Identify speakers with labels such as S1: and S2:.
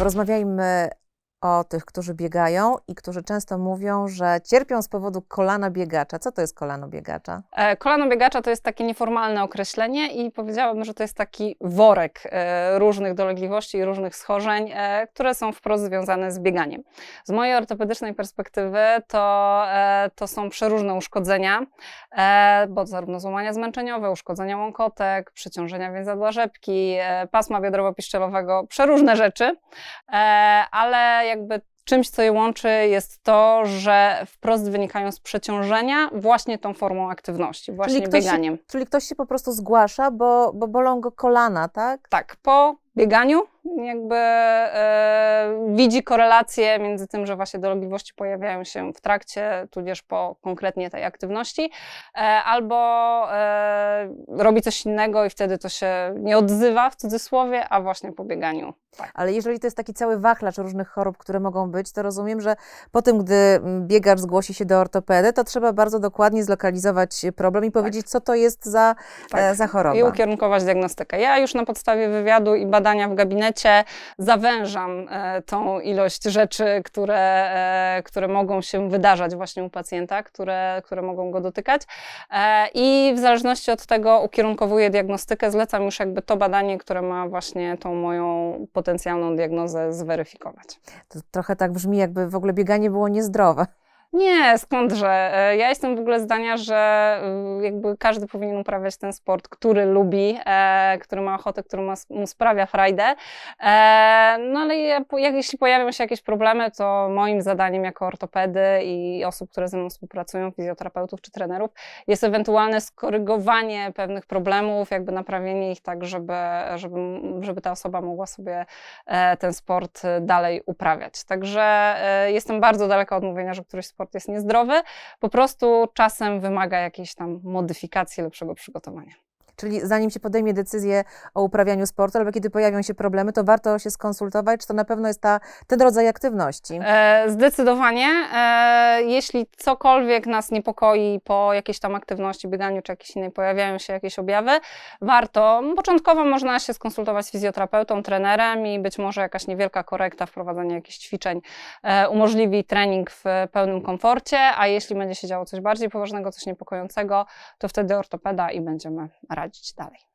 S1: Porozmawiajmy o tych, którzy biegają i którzy często mówią, że cierpią z powodu kolana biegacza. Co to jest kolano biegacza?
S2: E, Kolano biegacza to jest takie nieformalne określenie i powiedziałabym, że to jest taki worek e, różnych dolegliwości i różnych schorzeń, e, które są wprost związane z bieganiem. Z mojej ortopedycznej perspektywy to, to są przeróżne uszkodzenia, bo zarówno złamania zmęczeniowe, uszkodzenia łąkotek, przeciążenia więzadła rzepki, pasma biodrowo-piszczelowego, przeróżne rzeczy, ale jakby czymś, co je łączy, jest to, że wprost wynikają z przeciążenia właśnie tą formą aktywności, właśnie
S1: ktoś się-
S2: bieganiem.
S1: Czyli ktoś się po prostu zgłasza, bo, bo bolą go kolana, tak?
S2: Tak, po bieganiu jakby e, widzi korelację między tym, że właśnie dolegliwości pojawiają się w trakcie, tudzież po konkretnie tej aktywności, e, albo e, robi coś innego i wtedy to się nie odzywa w cudzysłowie, a właśnie po bieganiu. Tak.
S1: Ale jeżeli to jest taki cały wachlarz różnych chorób, które mogą być, to rozumiem, że po tym, gdy mm, biegacz zgłosi się do ortopedy, to trzeba bardzo dokładnie zlokalizować problem i powiedzieć, co to jest za,
S2: Tak.
S1: e, za choroba.
S2: I ukierunkować diagnostykę. Ja już na podstawie wywiadu i badania w gabinecie zawężam e, tą ilość rzeczy, które, e, które mogą się wydarzać właśnie u pacjenta, które, które mogą go dotykać. E, I w zależności od tego ukierunkowuję diagnostykę, zlecam już jakby to badanie, które ma właśnie tą moją potencjalną diagnozę zweryfikować.
S1: To trochę tak brzmi, jakby w ogóle bieganie było niezdrowe.
S2: Nie, skądże. E, Ja jestem w ogóle zdania, że y, jakby każdy powinien uprawiać ten sport, który lubi, e, który ma ochotę, który ma, mu sprawia frajdę. E, no ale ja, jak, jeśli pojawią się jakieś problemy, to moim zadaniem jako ortopedy i osób, które ze mną współpracują, fizjoterapeutów czy trenerów, jest ewentualne skorygowanie pewnych problemów, jakby naprawienie ich tak, żeby, żeby, żeby ta osoba mogła sobie e, ten sport e, dalej uprawiać. Także e, jestem bardzo daleka od mówienia, że któryś sport jest niezdrowy. Po prostu czasem wymaga jakiejś tam modyfikacji, lepszego przygotowania.
S1: Czyli zanim się podejmie decyzję o uprawianiu sportu, albo kiedy pojawią się problemy, to warto się skonsultować, czy to na pewno jest ta, ten rodzaj aktywności.
S2: E, zdecydowanie. E, jeśli cokolwiek nas niepokoi po jakiejś tam aktywności, bieganiu czy jakiejś innej, pojawiają się jakieś objawy, warto. Początkowo można się skonsultować z fizjoterapeutą, trenerem i być może jakaś niewielka korekta, wprowadzenie jakichś ćwiczeń e, umożliwi trening w pełnym komforcie, a jeśli będzie się działo coś bardziej poważnego, coś niepokojącego, to wtedy ortopeda i będziemy radzić dalej.